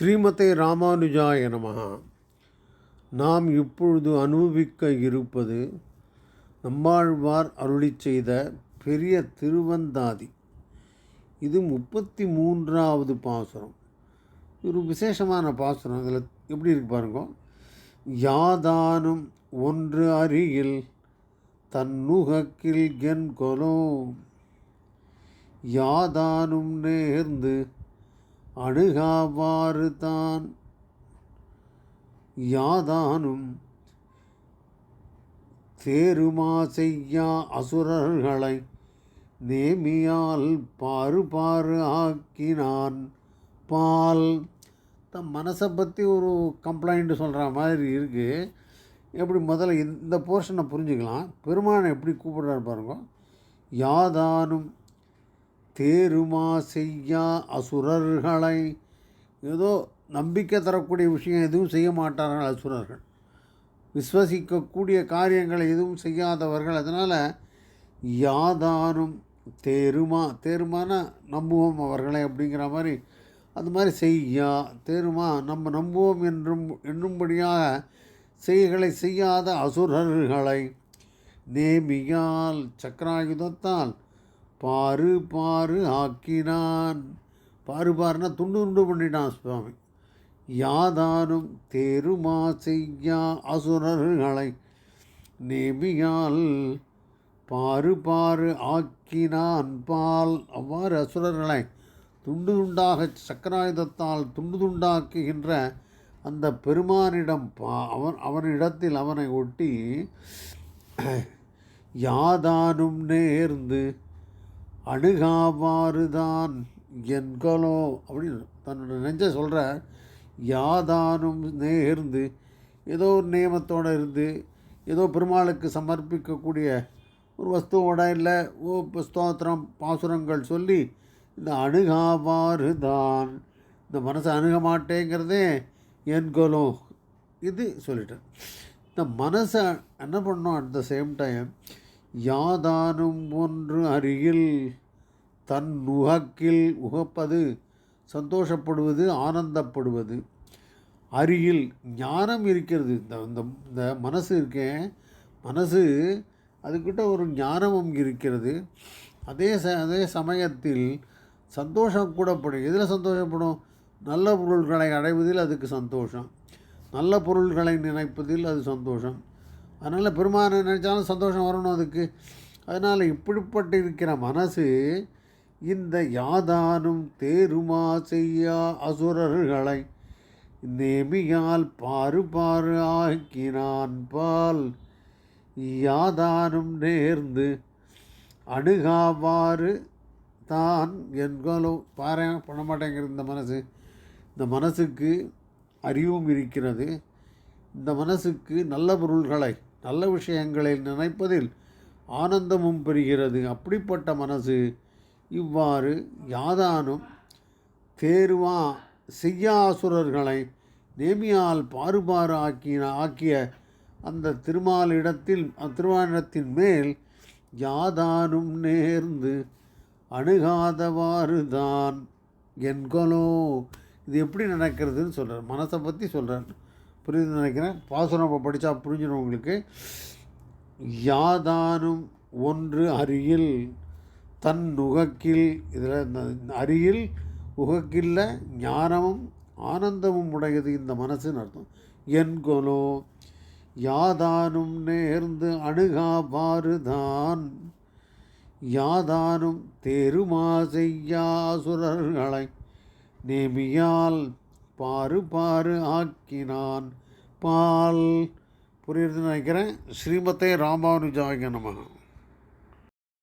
ஸ்ரீமதே ராமானுஜாய நமகா நாம் இப்பொழுது அனுபவிக்க இருப்பது நம்மாழ்வார் அருளிச் செய்த பெரிய திருவந்தாதி. இது முப்பத்தி மூன்றாவது பாசுரம். ஒரு விசேஷமான பாசுரம். இதில் எப்படி இருக்கு பாருங்க. யாதானும் ஒன்று அருகில் தன்னுகக்கில் என் கொலோ யாதானும் நேர்ந்து அணுகாவாறு தான் யாதானும் தேருமா செய்யா அசுரர்களை நேமியால் பாரு பாரு ஆக்கினான் பால். தம் மனசை பற்றி ஒரு கம்ப்ளைண்ட் சொல்கிற மாதிரி இருக்குது எப்படி முதல்ல இந்த போர்ஷனை புரிஞ்சுக்கலாம். பெருமானை எப்படி கூப்பிடுறாரு பாருங்க. யாதானும் தேருமா செய்யா அசுரர்களை. ஏதோ நம்பிக்கை தரக்கூடிய விஷயம் எதுவும் செய்ய மாட்டார்கள் அசுரர்கள். விஸ்வசிக்கக்கூடிய காரியங்களை எதுவும் செய்யாதவர்கள். அதனால் யாதானும் தேருமா தேருமான நம்புவோம் அவர்களை அப்படிங்கிற மாதிரி அது மாதிரி செய்யா தேருமா நம்ம நம்புவோம் என்றும் என்னும்படியாக செய்களை செய்யாத அசுரர்களை. நேமியால் சக்கராயுதத்தால் பாரு பாரு ஆக்கினான். பாரு பாருன்னா துண்டு துண்டு பண்ணிட்டான் சுவாமி. யாதானும் தேருமா செய்யா அசுரர்களை நேமியால் பாரு பாரு ஆக்கினான் பால். அவ்வாறு அசுரர்களை துண்டு துண்டாக சக்கராயுதத்தால் துண்டு துண்டாக்குகின்ற அந்த பெருமானிடம் பா அவன் அவனிடத்தில் அவனை ஒட்டி யாதானும் நேர்ந்து அணுகாவாறுதான் என்களோ அப்படின்னு தன்னோட நெஞ்ச சொல்கிற யாதானும் நேர்ந்து ஏதோ ஒரு நியமத்தோடு இருந்து ஏதோ பெருமாளுக்கு சமர்ப்பிக்கக்கூடிய ஒரு வஸ்துவோட இல்லை ஓ ஸ்தோத்திரம் பாசுரங்கள் சொல்லி இந்த அணுகாவாறு தான் இந்த மனசை அணுக மாட்டேங்கிறதே என்கொலோ இது சொல்லிட்டேன் இந்த மனசை என்ன பண்ணோம் அட் த சேம் டைம் யாதானும் ஒன்று அருகில் தன் உகக்கில் உகப்பது சந்தோஷப்படுவது ஆனந்தப்படுவது. அருகில் ஞானம் இருக்கிறது. இந்த இந்த இந்த மனசு இருக்கேன் மனசு அதுக்கிட்ட ஒரு ஞானமும் இருக்கிறது. அதே ச அதே சமயத்தில் சந்தோஷம் கூடப்படும். எதில் சந்தோஷப்படும்? நல்ல பொருள்களை அடைவதில் அதுக்கு சந்தோஷம். நல்ல பொருள்களை நினைப்பதில் அது சந்தோஷம். அதனால் பெருமானை நினைச்சாலும் சந்தோஷம் வரணும் அதுக்கு. அதனால் இப்படிப்பட்டு இருக்கிற மனசு இந்த யாதானும் தேருமா செய்யா அசுரர்களை. நேமியால் பாரு பாரு ஆக்கினான் பால். யாதானும் நேர்ந்து அணுகாவாறு தான் என்கொலோ பாரு பண்ண மாட்டேங்கிறது இந்த மனசு. இந்த மனசுக்கு அறிவும் இருக்கிறது. இந்த மனசுக்கு நல்ல பொருள்களை நல்ல விஷயங்களை நினைப்பதில் ஆனந்தமும் பெறுகிறது. அப்படிப்பட்ட மனசு இவ்வாறு யாதானும் தேர்வா செய்யாசுரர்களை நேமியால் பாறுபாறு ஆக்கின ஆக்கிய அந்த திருமாலிடத்தில் திருமாலிடத்தின் மேல் யாதானும் நேர்ந்து அணுகாதவாறு தான் என்கொலோ. இது எப்படி நடக்கிறதுன்னு சொல்கிறார் மனசை பற்றி சொல்கிறார் புரியுது நினைக்கிறேன். பாசுரம் படித்தா புரிஞ்சிடும் உங்களுக்கு. யாதானும் ஒன்று அருகில் தன் உகக்கில் இதில் இந்த அருகில் உகக்கில்ல ஞானமும் ஆனந்தமும் உடையது இந்த மனசுன்னு அர்த்தம். என்கொலோ யாதானும் நேர்ந்து அணுகாவாறு தான் யாதானும் தேருமா செய்யாசுரர்களை நேமியால் பாரு பாரு ஆக்கினான் பால். புரியுதுன்னு நினைக்கிறேன். ஸ்ரீமத்தை ராமானுஜாய நமகா